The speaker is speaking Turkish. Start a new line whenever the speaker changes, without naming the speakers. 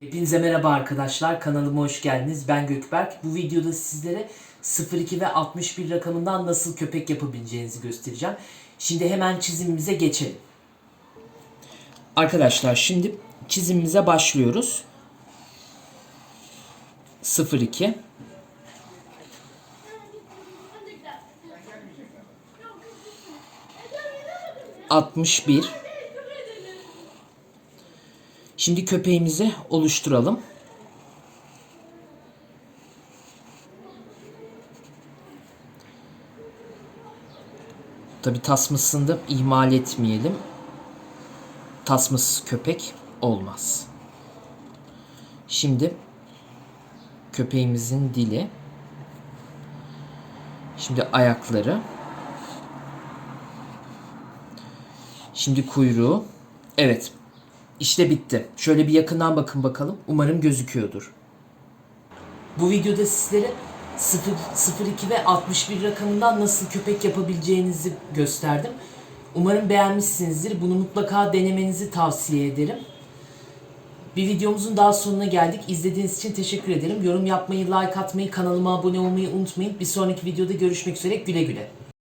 Hepinize merhaba arkadaşlar. Kanalıma hoş geldiniz. Ben Gökberk. Bu videoda sizlere 02 ve 61 rakamından nasıl köpek yapabileceğinizi göstereceğim. Şimdi hemen çizimimize geçelim. Arkadaşlar şimdi çizimimize başlıyoruz. 02 61 Şimdi köpeğimizi oluşturalım. Tabi tasmasını da ihmal etmeyelim. Tasmasız köpek olmaz. Şimdi köpeğimizin dili. Şimdi ayakları. Şimdi kuyruğu. Evet. İşte bitti. Şöyle bir yakından bakın bakalım. Umarım gözüküyordur. Bu videoda sizlere 0, 02 ve 61 rakamından nasıl köpek yapabileceğinizi gösterdim. Umarım beğenmişsinizdir. Bunu mutlaka denemenizi tavsiye ederim. Bir videomuzun daha sonuna geldik. İzlediğiniz için teşekkür ederim. Yorum yapmayı, like atmayı, kanalıma abone olmayı unutmayın. Bir sonraki videoda görüşmek üzere. Güle güle.